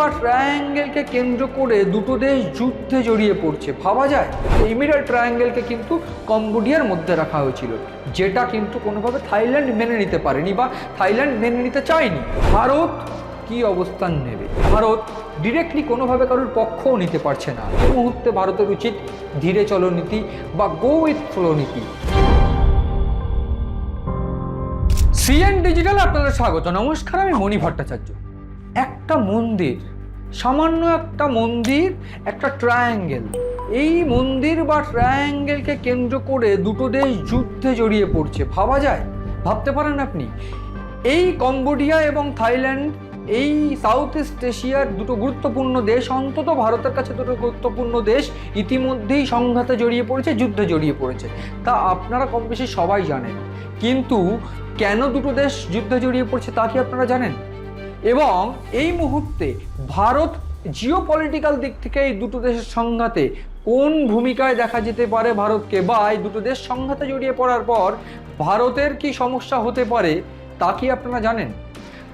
বা ট্রায়াঙ্গেলকে কেন্দ্র করে দুটো দেশ যুদ্ধে জড়িয়ে পড়ছে। ভাবা যায়? ইমিরাল ট্রায়াঙ্গেলকে কিন্তু কম্বোডিয়ার মধ্যে রাখা হয়েছিল, যেটা কিন্তু কোনোভাবে থাইল্যান্ড মেনে নিতে পারেনি বা থাইল্যান্ড মেনে নিতে চায়নি। ভারত কি অবস্থান নেবে? ভারত ডিরেক্টলি কোনোভাবে কারোর পক্ষও নিতে পারছে না। এই মুহূর্তে ভারতের উচিত ধীরে চলো নীতি বা গো উইথ ফ্লো নীতি। সিএন ডিজিটাল আপনাদের স্বাগত। নমস্কার, আমি মণি ভট্টাচার্য। একটা মন্দির, সামান্য একটা মন্দির, একটা ট্রায়াঙ্গেল এই মন্দির বা ট্রায়াঙ্গেলকে কেন্দ্র করে দুটো দেশ যুদ্ধে জড়িয়ে পড়ছে, ভাবা যায়? ভাবতে পারেন আপনি? এই কম্বোডিয়া এবং থাইল্যান্ড, এই সাউথ ইস্ট এশিয়ার দুটো গুরুত্বপূর্ণ দেশ, অন্তত ভারতের কাছে দুটো গুরুত্বপূর্ণ দেশ, ইতিমধ্যেই সংঘাতে জড়িয়ে পড়েছে, যুদ্ধে জড়িয়ে পড়েছে। তা আপনারা কম বেশি সবাই জানেন। কিন্তু কেন দুটো দেশ যুদ্ধে জড়িয়ে পড়ছে তা কি আপনারা জানেন? এবং এই মুহূর্তে ভারত জিও পলিটিক্যাল দিক থেকে এই দুটো দেশের সংঘাতে কোন ভূমিকায় দেখা যেতে পারে ভারতকে বা এই দুটো দেশ সংঘাতে জড়িয়ে পড়ার পর ভারতের কি সমস্যা হতে পারে তা কি আপনারা জানেন?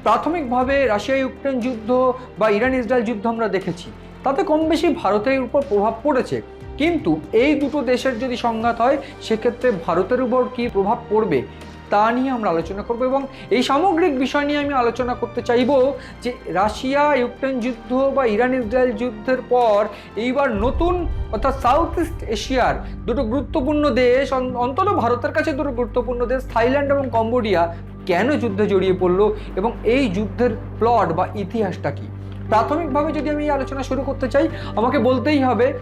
প্রাথমিকভাবে রাশিয়া ইউক্রেন যুদ্ধ বা ইরান ইসরায়েল যুদ্ধ আমরা দেখেছি। তাতে কম বেশি ভারতের উপর প্রভাব পড়েছে। কিন্তু এই দুটো দেশের যদি সংঘাত হয়, সেক্ষেত্রে ভারতের উপর কী প্রভাব পড়বে? তা নিয়ে আমরা আলোচনা করব এবং এই সামগ্রিক বিষয় নিয়ে আমি আলোচনা করতে চাইব যে রাশিয়া, ইউক্রেন যুদ্ধ বা ইরান, ইসরায়েল যুদ্ধের পর এইবার নতুন অর্থাৎ সাউথ ইস্ট এশিয়ার দুটো গুরুত্বপূর্ণ দেশ, অন- অন্তত ভারতের কাছে দুটো গুরুত্বপূর্ণ দেশ, থাইল্যান্ড এবং কম্বোডিয়া কেন যুদ্ধে জড়িয়ে পড়ল এবং এই যুদ্ধের প্লট বা ইতিহাসটা কি? প্রাথমিকভাবে যদি আমি এই আলোচনা শুরু করতে চাই, আমাকে বলতেই হবে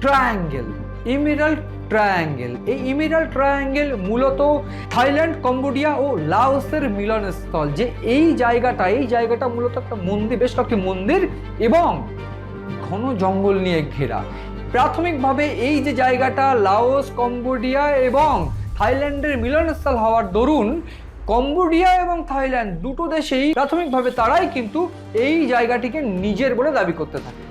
ট্রায়াঙ্গেল। Emerald triangle. এই ইমিরাল ট্রায়াঙ্গেল মূলত থাইল্যান্ড, কম্বোডিয়া ও লাওসের মিলনস্থল। যে এই জায়গাটা এই জায়গাটা মূলত একটা মন্দির, বেশ কয়েকটি মন্দির এবং ঘন জঙ্গল নিয়ে ঘেরা। প্রাথমিকভাবে এই যে জায়গাটা, লাওস, কম্বোডিয়া এবং থাইল্যান্ডের মিলনস্থল হওয়ার দরুন কম্বোডিয়া এবং থাইল্যান্ড দুটো দেশেই প্রাথমিকভাবে তারাই কিন্তু এই জায়গাটিকে নিজের বলে দাবি করতে থাকে।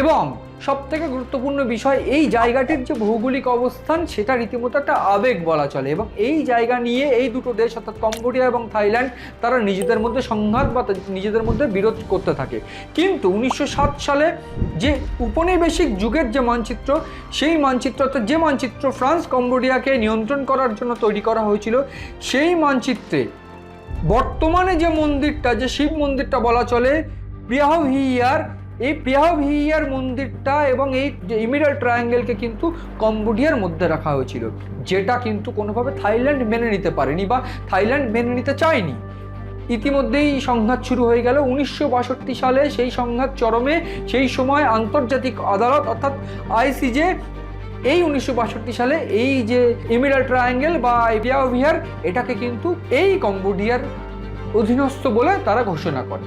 এবং সব থেকে গুরুত্বপূর্ণ বিষয়, এই জায়গাটির যে ভৌগোলিক অবস্থান, সেটা রীতিমতো একটা আবেগ বলা চলে এবং এই জায়গা নিয়ে এই দুটো দেশ, অর্থাৎ কম্বোডিয়া এবং থাইল্যান্ড, তারা নিজেদের মধ্যে সংঘাত বা নিজেদের মধ্যে বিরোধ করতে থাকে। কিন্তু উনিশশো সাত সালে যে উপনিবেশিক যুগের যে মানচিত্র, সেই মানচিত্র, অর্থাৎ যে মানচিত্র ফ্রান্স কম্বোডিয়াকে নিয়ন্ত্রণ করার জন্য তৈরি করা হয়েছিল, সেই মানচিত্রে বর্তমানে যে মন্দিরটা, যে শিব মন্দিরটা বলা চলে প্রিয়াহভিয়ার এই প্রিয়াহভিয়ার মন্দিরটা এবং এই ইমিরাল ট্রায়াঙ্গেলকে কিন্তু কম্বোডিয়ার মধ্যে রাখা হয়েছিল, যেটা কিন্তু কোনোভাবে থাইল্যান্ড মেনে নিতে পারেনি বা থাইল্যান্ড মেনে নিতে চায়নি। ইতিমধ্যেই সংঘাত শুরু হয়ে গেল। উনিশশো বাষট্টি সালে সেই সংঘাত চরমে সেই সময় আন্তর্জাতিক আদালত অর্থাৎ আইসিজে এই উনিশশো বাষট্টি সালে এই যে ইমিরাল ট্রায়াঙ্গেল বা বিহার এটাকে কিন্তু এই কম্বোডিয়ার অধীনস্থ বলে তারা ঘোষণা করে।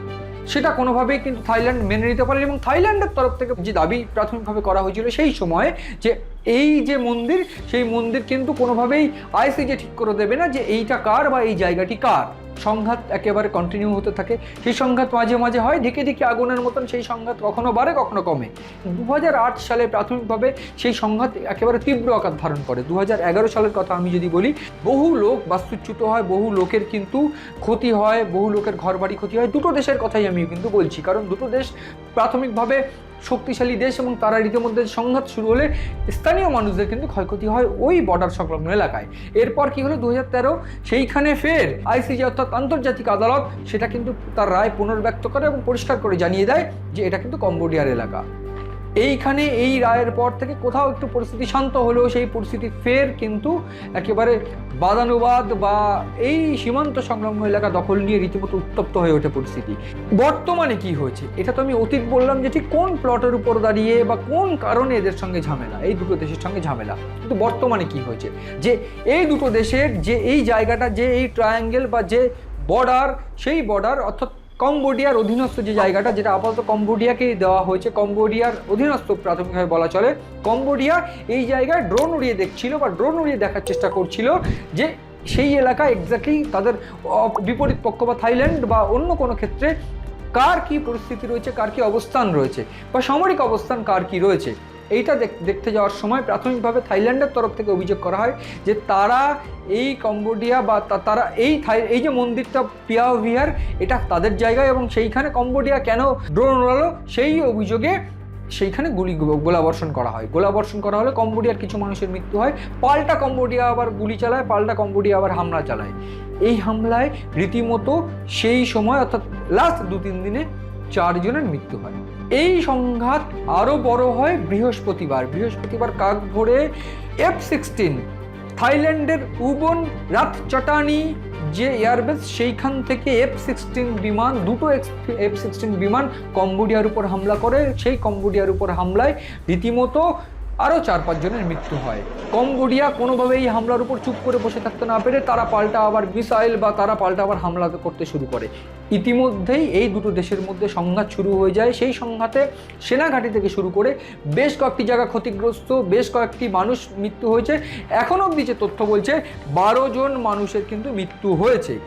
সেটা কোনোভাবেই কিন্তু থাইল্যান্ড মেনে নিতে পারেনি এবং থাইল্যান্ডের তরফ থেকে যে দাবি প্রাথমিকভাবে করা হয়েছিল সেই সময়ে যে এই যে মন্দির, সেই মন্দির কিন্তু কোনোভাবেই আইসিজে ঠিক করে দেবে না যে এইটা কার বা এই জায়গাটি কার। সংঘাত একেবারে কন্টিনিউ হতে থাকে। সেই সংঘাত মাঝে মাঝে হয় ঢেকে ঢেকে আগুনের মতন সেই সংঘাত কখনো বাড়ে, কখনো কমে। দু হাজার আট সালে প্রাথমিকভাবে সেই সংঘাত একেবারে তীব্র আকার ধারণ করে। দু হাজার এগারো সালের কথা আমি যদি বলি, বহু লোক বাস্তুচ্যুত হয়, বহু লোকের কিন্তু ক্ষতি হয়, বহু লোকের ঘরবাড়ি ক্ষতি হয়। দুটো দেশের কথাই আমি কিন্তু বলছি। কারণ দুটো দেশ প্রাথমিকভাবে শক্তিশালী দেশ এবং তারা রীতিমধ্যে সংঘাত শুরু হলে স্থানীয় মানুষদের কিন্তু ক্ষয়ক্ষতি হয় ওই বর্ডার সংলগ্ন এলাকায়। এরপর কি হলো? দু হাজার তেরো সেইখানে ফের আইসিজি অর্থাৎ আন্তর্জাতিক আদালত সেটা কিন্তু তার রায় পুনর্ব্যক্ত করে এবং পরিষ্কার করে জানিয়ে দেয় যে এটা কিন্তু কম্বোডিয়ার এলাকা। এইখানে এই রায়ের পর থেকে কোথাও একটু পরিস্থিতি শান্ত হলেও সেই পরিস্থিতি ফের কিন্তু একেবারে বাদানুবাদ বা এই সীমান্ত সংলগ্ন এলাকা দখল নিয়ে রীতিমতো উত্তপ্ত হয়ে ওঠে পরিস্থিতি। বর্তমানে কি হয়েছে? এটা তো আমি অতীত বললাম যে ঠিক কোন প্লটের উপর দাঁড়িয়ে বা কোন কারণে এদের সঙ্গে ঝামেলা? এই দুটো দেশের সঙ্গে ঝামেলা। কিন্তু বর্তমানে কি হয়েছে? যে এই দুটো দেশের যে এই জায়গাটা, যে এই ট্রায়াঙ্গেল বা যে বর্ডার সেই বর্ডার অর্থাৎ কম্বোডিয়ার অধীনস্থ যে জায়গাটা, যেটা আপাতত কম্বোডিয়াকেই দেওয়া হয়েছে, কম্বোডিয়ার অধীনস্থ প্রাথমিকভাবে বলা চলে। কম্বোডিয়া এই জায়গায় ড্রোন উড়িয়ে দেখছিল বা ড্রোন উড়িয়ে দেখার চেষ্টা করছিল যে সেই এলাকা এক্স্যাক্টলি তাদের বিপরীত পক্ষ বা থাইল্যান্ড বা অন্য কোনো ক্ষেত্রে কার কি পরিস্থিতি রয়েছে, কার কি অবস্থান রয়েছে বা সামরিক অবস্থান কার কি রয়েছে। এইটা দেখতে যাওয়ার সময় প্রাথমিকভাবে থাইল্যান্ডের তরফ থেকে অভিযোগ করা হয় যে তারা এই কম্বোডিয়া বা তারা এই থাই, এই যে মন্দিরটা পিয়াও ভিহার এটা তাদের জায়গায় এবং সেইখানে কম্বোডিয়া কেন ড্রোন উড়ালো সেই অভিযোগে সেইখানে গুলি গোলাবর্ষণ করা হয়। গোলাবর্ষণ করা হলে কম্বোডিয়ার কিছু মানুষের মৃত্যু হয়। পাল্টা কম্বোডিয়া আবার গুলি চালায়, পাল্টা কম্বোডিয়া আবার হামলা চালায়। এই হামলায় রীতিমতো সেই সময়, অর্থাৎ লাস্ট দু তিন দিনে চারজনের মৃত্যু হয়। এই সংঘাত আরও বড় হয় বৃহস্পতিবার। বৃহস্পতিবার কাক ভোরে এফ সিক্সটিন থাইল্যান্ডের উবন রাত চটানি যে এয়ারবেস, সেইখান থেকে এফ সিক্সটিন বিমান, দুটো এফ সিক্সটিন বিমান কম্বোডিয়ার উপর হামলা করে। সেই কম্বোডিয়ার উপর হামলায় রীতিমতো আরও চার পাঁচজনের মৃত্যু হয়। কম্বোডিয়া কোনোভাবে এই হামলার উপর চুপ করে বসে থাকতে না পেরে তারা পাল্টা আবার মিসাইল বা তারা পাল্টা আবার হামলা করতে শুরু করে। ইতিমধ্যেই এই দুটো দেশের মধ্যে সংঘাত শুরু হয়ে যায়। সেই সংঘাতে সেনাঘাঁটি থেকে শুরু করে বেশ কয়েকটি জায়গা ক্ষতিগ্রস্ত, বেশ কয়েকটি মানুষ মৃত্যু হয়েছে। এখন অবধি যে তথ্য বলছে, বারো জন মানুষের কিন্তু মৃত্যু হয়েছে।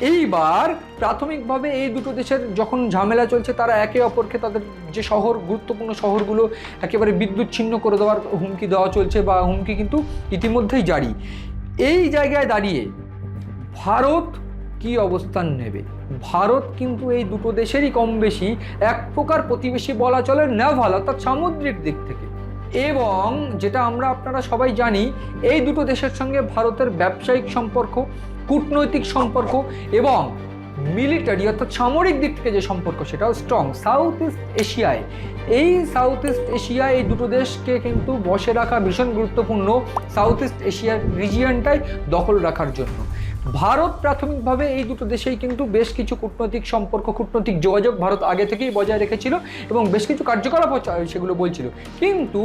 এইবার প্রাথমিকভাবে এই দুটো দেশের যখন ঝামেলা চলছে, তারা একে অপরকে তাদের যে শহর, গুরুত্বপূর্ণ শহরগুলো একেবারে বিদ্যুৎ ছিন্ন করে দেওয়ার হুমকি দেওয়া চলছে বা হুমকি কিন্তু ইতিমধ্যেই জারি। এই জায়গায় দাঁড়িয়ে ভারত কি অবস্থান নেবে? ভারত কিন্তু এই দুটো দেশেরই কম বেশি এক প্রকার প্রতিবেশী বলা চলে নেভাল, অর্থাৎ সামুদ্রিক দিক থেকে। এবং যেটা আমরা আপনারা সবাই জানি, এই দুটো দেশের সঙ্গে ভারতের ব্যবসায়িক সম্পর্ক কূটনৈতিক সম্পর্ক এবং মিলিটারি অর্থাৎ সামরিক দিক থেকে যে সম্পর্ক, সেটাও স্ট্রং সাউথ ইস্ট এশিয়ায় এই সাউথ ইস্ট এশিয়া এই দুটো দেশকে কিন্তু বসে রাখা ভীষণ গুরুত্বপূর্ণ সাউথ ইস্ট এশিয়ার রিজিয়নটাই দখল রাখার জন্য। ভারত প্রাথমিকভাবে এই দুটো দেশেই কিন্তু বেশ কিছু কূটনৈতিক সম্পর্ক, কূটনৈতিক যোগাযোগ ভারত আগে থেকেই বজায় রেখেছিল এবং বেশ কিছু কার্যকলাপ সেগুলো বলছিল। কিন্তু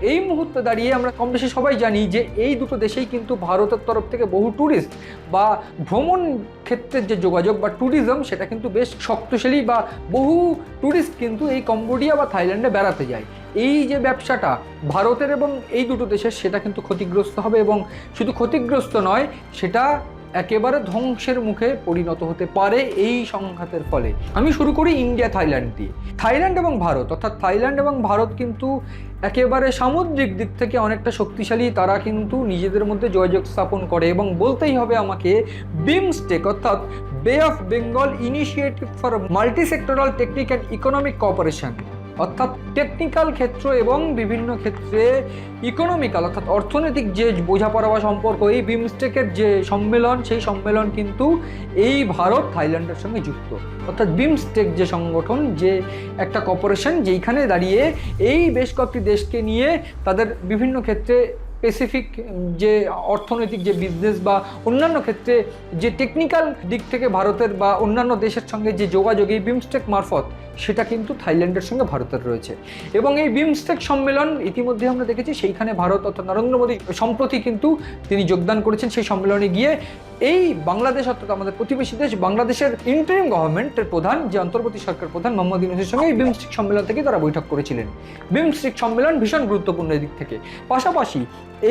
এই মুহূর্তে দাঁড়িয়ে আমরা কম বেশি সবাই জানি যে এই দুটো দেশেই কিন্তু ভারতের তরফ থেকে বহু ট্যুরিস্ট বা ভ্রমণ ক্ষেত্রের যে যোগাযোগ বা ট্যুরিজম সেটা কিন্তু বেশ শক্তিশালী বা বহু ট্যুরিস্ট কিন্তু এই কম্বোডিয়া বা থাইল্যান্ডে বেড়াতে যায়। এই যে ব্যবসাটা ভারতের এবং এই দুটো দেশের, সেটা কিন্তু ক্ষতিগ্রস্ত হবে এবং শুধু ক্ষতিগ্রস্ত নয়, সেটা একেবারে ধ্বংসের মুখে পরিণত হতে পারে এই সংঘাতের ফলে। আমি শুরু করি ইন্ডিয়া, থাইল্যান্ড দিয়ে। থাইল্যান্ড এবং ভারত, অর্থাৎ থাইল্যান্ড এবং ভারত কিন্তু একেবারে সামুদ্রিক দিক থেকে অনেকটা শক্তিশালী। তারা কিন্তু নিজেদের মধ্যে যোগাযোগ স্থাপন করে এবং বলতেই হবে আমাকে বিমস্টেক, অর্থাৎ bay of Bengal initiative for multi sectoral technic and economic cooperation অর্থাৎ টেকনিক্যাল ক্ষেত্র এবং বিভিন্ন ক্ষেত্রে ইকোনমিক্যাল অর্থাৎ অর্থনৈতিক যে বোঝাপড়া বা সম্পর্ক, এই বিমস্টেকের যে সম্মেলন, সেই সম্মেলন কিন্তু এই ভারত থাইল্যান্ডের সঙ্গে যুক্ত। অর্থাৎ বিমস্টেক যে সংগঠন, যে একটা কর্পোরেশন যেইখানে দাঁড়িয়ে এই বেশ কয়েকটি দেশকে নিয়ে তাদের বিভিন্ন ক্ষেত্রে স্পেসিফিক যে অর্থনৈতিক, যে বিজনেস বা অন্যান্য ক্ষেত্রে যে টেকনিক্যাল দিক থেকে ভারতের বা অন্যান্য দেশের সঙ্গে যে যোগাযোগ, এই বিমস্টেক মারফত, সেটা কিন্তু থাইল্যান্ডের সঙ্গে ভারতের রয়েছে। এবং এই বিমস্টেক সম্মেলন ইতিমধ্যে আমরা দেখেছি, সেইখানে ভারত অর্থাৎ নরেন্দ্র মোদী, সম্প্রতি কিন্তু তিনি যোগদান করেছেন সেই সম্মেলনে গিয়ে। এই বাংলাদেশ অর্থাৎ আমাদের প্রতিবেশী দেশ, বাংলাদেশের ইন্টারিম গভর্নমেন্টের প্রধান, যে অন্তর্বর্তী সরকার প্রধান, মোহাম্মদ ইউনুসের সঙ্গে এই বিমস্টিক সম্মেলন থেকে তারা বৈঠক করেছিলেন। বিমস্টেক সম্মেলন ভীষণ গুরুত্বপূর্ণ এদিক থেকে। পাশাপাশি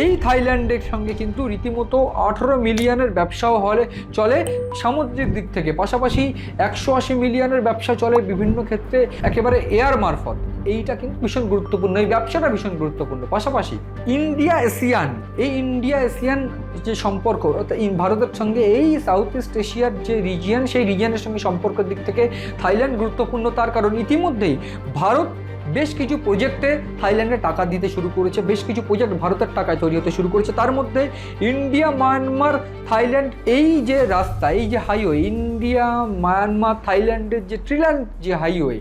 এই থাইল্যান্ডের সঙ্গে কিন্তু রীতিমতো আঠেরো মিলিয়নের ব্যবসাও হলে চলে সামুদ্রিক দিক থেকে। পাশাপাশি একশো আশি মিলিয়নের ব্যবসা চলে বিভিন্ন ক্ষেত্রে একেবারে এয়ার মারফত। এইটা কিন্তু ভীষণ গুরুত্বপূর্ণ, এই ব্যবসাটা ভীষণ গুরুত্বপূর্ণ। পাশাপাশি ইন্ডিয়া এশিয়ান, এই ইন্ডিয়া এশিয়ান যে সম্পর্ক, অর্থাৎ ভারতের সঙ্গে এই সাউথ ইস্ট এশিয়ার যে রিজিয়ন সেই রিজিয়নের সঙ্গে সম্পর্কের দিক থেকে থাইল্যান্ড গুরুত্বপূর্ণ। তার কারণ ইতিমধ্যেই ভারত বেশ কিছু প্রজেক্টে থাইল্যান্ডে টাকা দিতে শুরু করেছে, বেশ কিছু প্রজেক্ট ভারতের টাকায় তৈরি হতে শুরু করেছে। তার মধ্যে ইন্ডিয়া মায়ানমার থাইল্যান্ড এই যে রাস্তা, এই যে হাইওয়ে ইন্ডিয়া মায়ানমার থাইল্যান্ডের যে ট্রিল্যান্ড যে হাইওয়ে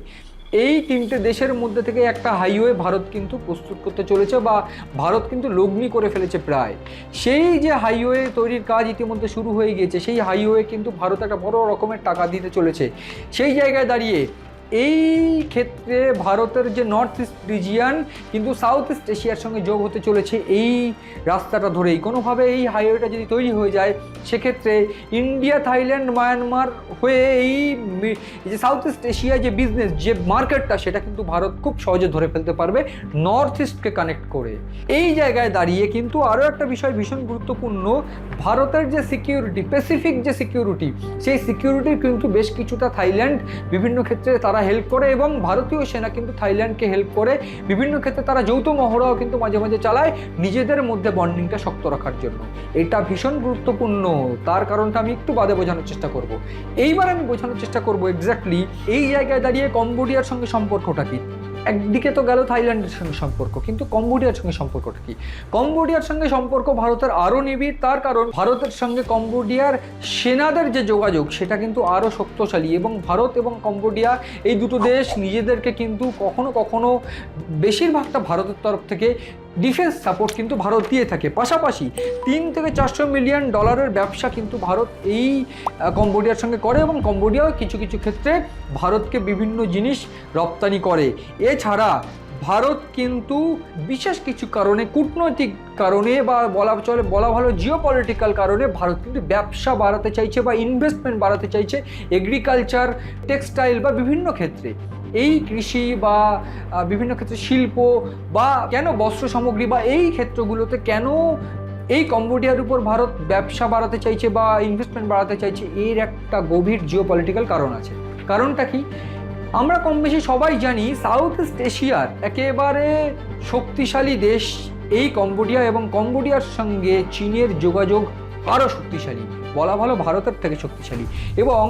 এই তিনটে দেশের মধ্যে থেকে একটা হাইওয়ে ভারত কিন্তু প্রস্তুত করতে চলেছে বা ভারত কিন্তু লগ্নি করে ফেলেছে প্রায়। সেই যে হাইওয়ে তৈরির কাজ ইতিমধ্যে শুরু হয়ে গিয়েছে, সেই হাইওয়ে কিন্তু ভারত একটা বড় রকমের টাকা দিতে চলেছে। সেই জায়গায় দাঁড়িয়ে এই ক্ষেত্রে ভারতের যে নর্থ ইস্ট রিজিয়ান কিন্তু সাউথ ইস্ট এশিয়ার সঙ্গে যোগ হতে চলেছে এই রাস্তাটা ধরেই। কোনোভাবে এই হাইওয়েটা যদি তৈরি হয়ে যায়, সেক্ষেত্রে ইন্ডিয়া থাইল্যান্ড মায়ানমার হয়ে এই যে সাউথ ইস্ট এশিয়া যে বিজনেস যে মার্কেটটা সেটা কিন্তু ভারত খুব সহজে ধরে ফেলতে পারবে নর্থ ইস্টকে কানেক্ট করে। এই জায়গায় দাঁড়িয়ে কিন্তু আরও একটা বিষয় ভীষণ গুরুত্বপূর্ণ, ভারতের যে সিকিউরিটি প্যাসিফিক যে সিকিউরিটি সেই সিকিউরিটির কিন্তু বেশ কিছুটা থাইল্যান্ড বিভিন্ন ক্ষেত্রে তারা হেল্প করে এবং ভারতীয় সেনা কিন্তু থাইল্যান্ডকে হেল্প করে। বিভিন্ন ক্ষেত্রে তারা যৌথ মহড়াও কিন্তু মাঝে মাঝে চালায় নিজেদের মধ্যে বন্ডিংটা শক্ত রাখার জন্য। এটা ভীষণ গুরুত্বপূর্ণ। তার কারণটা আমি একটু বাদে বোঝানোর চেষ্টা করব। এইবার আমি বোঝানোর চেষ্টা করব এক্স্যাক্টলি এই জায়গায় দাঁড়িয়ে কম্বোডিয়ার সঙ্গে সম্পর্কটা কি? একদিকে তো গেল থাইল্যান্ডের সঙ্গে সম্পর্ক, কিন্তু কম্বোডিয়ার সঙ্গে সম্পর্কটা কি? কম্বোডিয়ার সঙ্গে সম্পর্ক ভারতের আরও নিবিড়, তার কারণ ভারতের সঙ্গে কম্বোডিয়ার সেনাদের যে যোগাযোগ, সেটা কিন্তু আরও শক্তিশালী এবং ভারত এবং কম্বোডিয়া এই দুটো দেশ নিজেদেরকে কিন্তু কখনো কখনো বেশিরভাগটা ভারতের তরফ থেকে ডিফেন্স সাপোর্ট কিন্তু ভারত দিয়ে থাকে। পাশাপাশি তিন থেকে চারশো মিলিয়ন ডলারের ব্যবসা কিন্তু ভারত এই কম্বোডিয়ার সঙ্গে করে এবং কম্বোডিয়াও কিছু কিছু ক্ষেত্রে ভারতকে বিভিন্ন জিনিস রপ্তানি করে। এছাড়া ভারত কিন্তু বিশেষ কিছু কারণে, কূটনৈতিক কারণে বা বলা চলে, বলা ভালো জিও পলিটিক্যাল কারণে ভারত কিন্তু ব্যবসা বাড়াতে চাইছে বা ইনভেস্টমেন্ট বাড়াতে চাইছে এগ্রিকালচার টেক্সটাইল বা বিভিন্ন ক্ষেত্রে। এই কৃষি বা বিভিন্ন ক্ষেত্রে শিল্প বা কেন বস্ত্র সামগ্রী বা এই ক্ষেত্রগুলোতে কেন এই কম্বোডিয়ার উপর ভারত ব্যবসা বাড়াতে চাইছে বা ইনভেস্টমেন্ট বাড়াতে চাইছে এর একটা গভীর জিও পলিটিক্যাল কারণ আছে। কারণটা কি? আমরা কম বেশি সবাই জানি সাউথ ইস্ট এশিয়ার একেবারে শক্তিশালী দেশ এই কম্বোডিয়া এবং কম্বোডিয়ার সঙ্গে চীনের যোগাযোগ আরও শক্তিশালী। বলা ভালো ভারতের থেকে শক্তিশালী। এবং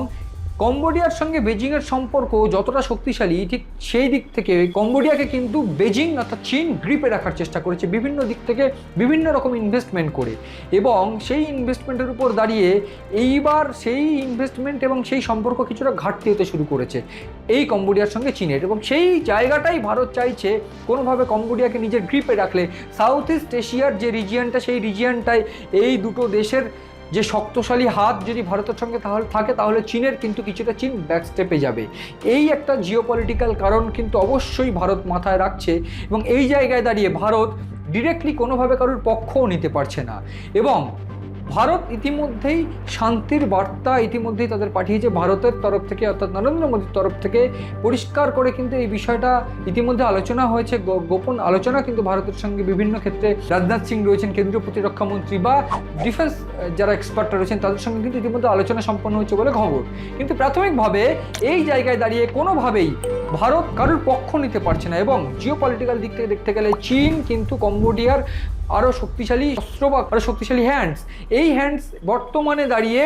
কম্বোডিয়ার সঙ্গে বেজিংয়ের সম্পর্ক যতটা শক্তিশালী, ঠিক সেই দিক থেকে কম্বোডিয়াকে কিন্তু বেজিং অর্থাৎ চীন গ্রিপে রাখার চেষ্টা করেছে বিভিন্ন দিক থেকে বিভিন্ন রকম ইনভেস্টমেন্ট করে। এবং সেই ইনভেস্টমেন্টের উপর দাঁড়িয়ে এইবার সেই ইনভেস্টমেন্ট এবং সেই সম্পর্ক কিছুটা ঘাটতি হতে শুরু করেছে এই কম্বোডিয়ার সঙ্গে চীনের। এবং সেই জায়গাটাই ভারত চাইছে কোনোভাবে কম্বোডিয়াকে নিজের গ্রিপে রাখলে। সাউথ ইস্ট এশিয়ার যে রিজিয়নটা সেই রিজিয়নটায় এই দুটো দেশের যে শক্তশালী হাত যদি ভারতের সঙ্গে তাহলে থাকে, তাহলে চীনের কিন্তু কিছুটা চীন ব্যাকস্টেপে যাবে। এই একটা জিওপলিটিক্যাল কারণ কিন্তু অবশ্যই ভারত মাথায় রাখছে এবং এই জায়গায় দাঁড়িয়ে ভারত ডিরেক্টলি কোনোভাবে কারোর পক্ষও নিতে পারছে না। এবং ভারত ইতিমধ্যেই শান্তির বার্তা ইতিমধ্যেই তাদের পাঠিয়েছে ভারতের তরফ থেকে, অর্থাৎ নরেন্দ্র মোদীর তরফ থেকে পরিষ্কার করে কিন্তু এই বিষয়টা ইতিমধ্যে আলোচনা হয়েছে গোপন আলোচনা কিন্তু ভারতের সঙ্গে বিভিন্ন ক্ষেত্রে। রাজনাথ সিং রয়েছেন কেন্দ্রীয় প্রতিরক্ষা মন্ত্রী বা ডিফেন্স যারা এক্সপার্টরা রয়েছেন তাদের সঙ্গে কিন্তু ইতিমধ্যে আলোচনা সম্পন্ন হয়েছে বলে খবর। কিন্তু প্রাথমিকভাবে এই জায়গায় দাঁড়িয়ে কোনোভাবেই ভারত কারোর পক্ষ নিতে পারছে না এবং জিও পলিটিক্যাল দিক থেকে দেখতে গেলে চীন কিন্তু কম্বোডিয়ার আরও শক্তিশালী অস্ত্র বা আরও শক্তিশালী হ্যান্ডস এই হ্যান্ডস বর্তমানে দাঁড়িয়ে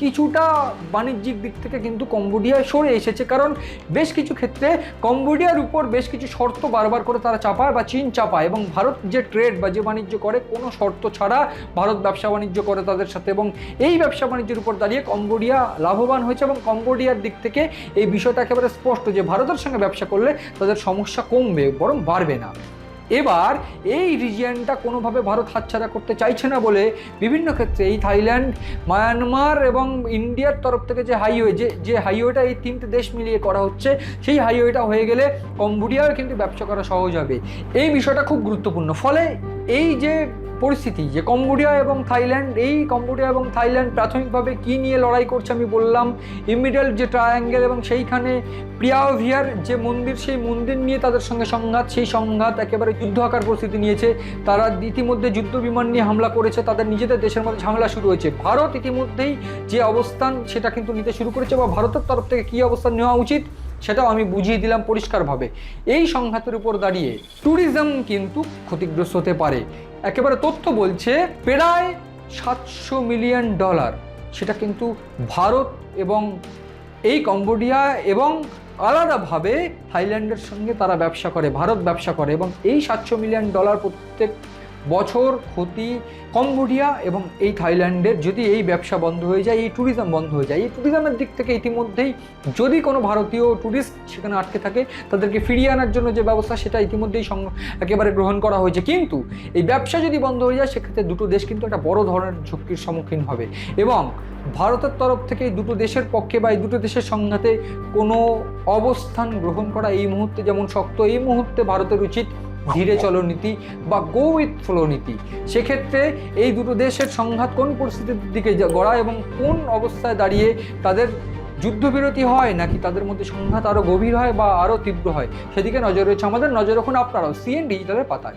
কিছুটা বাণিজ্যিক দিক থেকে কিন্তু কম্বোডিয়ায় সরে এসেছে। কারণ বেশ কিছু ক্ষেত্রে কম্বোডিয়ার উপর বেশ কিছু শর্ত বারবার করে তারা চাপায় বা চীন চাপায় এবং ভারত যে ট্রেড বা যে বাণিজ্য করে, কোনো শর্ত ছাড়া ভারত ব্যবসা বাণিজ্য করে তাদের সাথে। এবং এই ব্যবসা বাণিজ্যের উপর দাঁড়িয়ে কম্বোডিয়া লাভবান হয়েছে এবং কম্বোডিয়ার দিক থেকে এই বিষয়টা একেবারে স্পষ্ট যে ভারতের সঙ্গে ব্যবসা করলে তাদের সমস্যা কমবে, বরং বাড়বে না। এবার এই রিজিয়নটা কোনোভাবে ভারত হাতছাড়া করতে চাইছে না বলে বিভিন্ন ক্ষেত্রে এই থাইল্যান্ড, মায়ানমার এবং ইন্ডিয়ার তরফ থেকে যে হাইওয়ে যে যে হাইওয়েটা এই তিনটে দেশ মিলিয়ে করা হচ্ছে, সেই হাইওয়েটা হয়ে গেলে কম্বোডিয়ার কিন্তু ব্যবসা করা সহজ হবে। এই বিষয়টা খুব গুরুত্বপূর্ণ। ফলে এই যে পরিস্থিতি যে কম্বোডিয়া এবং থাইল্যান্ড, এই কম্বোডিয়া এবং থাইল্যান্ড প্রাথমিকভাবে কী নিয়ে লড়াই করছে আমি বললাম। ইমিডিয়াল যে ট্রায়াঙ্গেল এবং সেইখানে প্রিয়াভিয়ার যে মন্দির, সেই মন্দির নিয়ে তাদের সঙ্গে সংঘাত, সেই সংঘাত একেবারে যুদ্ধ আকার পরিস্থিতি নিয়েছে। তারা ইতিমধ্যে যুদ্ধ বিমান নিয়ে হামলা করেছে, তাদের নিজেদের দেশের মধ্যে ঝামেলা শুরু হয়েছে। ভারত ইতিমধ্যেই যে অবস্থান, সেটা কিন্তু নিতে শুরু করেছে বা ভারতের তরফ থেকে কী অবস্থান নেওয়া উচিত, সেটাও আমি বুঝিয়ে দিলাম পরিষ্কারভাবে। এই সংঘাতের উপর দাঁড়িয়ে ট্যুরিজম কিন্তু ক্ষতিগ্রস্ত হতে পারে। একেবারে তথ্য বলছে প্রায় সাতশো মিলিয়ন ডলার। সেটা কিন্তু ভারত এবং এই কম্বোডিয়া এবং আলাদাভাবে থাইল্যান্ডের সঙ্গে তারা ব্যবসা করে, ভারত ব্যবসা করে এবং এই সাতশো মিলিয়ন ডলার প্রত্যেক বছর, ক্ষতি, কম্বোডিয়া এবং এই থাইল্যান্ডের যদি এই ব্যবসা বন্ধ হয়ে যায়, এই ট্যুরিজম বন্ধ হয়ে যায়, এই ট্যুরিজমের দিক থেকে ইতিমধ্যেই যদি কোনো ভারতীয় ট্যুরিস্ট সেখানে আটকে থাকে, তাদেরকে ফিরিয়ে আনার জন্য যে ব্যবস্থা, সেটা ইতিমধ্যেই একেবারে গ্রহণ করা হয়েছে। কিন্তু এই ব্যবসা যদি বন্ধ হয়ে যায়, সেক্ষেত্রে দুটো দেশ কিন্তু একটা বড় ধরনের ঝুঁকির সম্মুখীন হবে। এবং ভারতের তরফ থেকে এই দুটো দেশের পক্ষে বা এই দুটো দেশের সংঘাতে কোনো অবস্থান গ্রহণ করা এই মুহূর্তে যেমন শক্ত, এই মুহূর্তে ভারতের উচিত ধীরে চলো নীতি বা গো উইথ ফ্লো নীতি। সেক্ষেত্রে এই দুটো দেশের সংঘাত কোন পরিস্থিতির দিকে গড়া এবং কোন অবস্থায় দাঁড়িয়ে তাদের যুদ্ধবিরতি হয় নাকি তাদের মধ্যে সংঘাত আরও গভীর হয় বা আরও তীব্র হয়? সেদিকে নজর রয়েছে আমাদের। নজর রাখুন আপনারাও। সিএন ডিজিটালের পাতায়।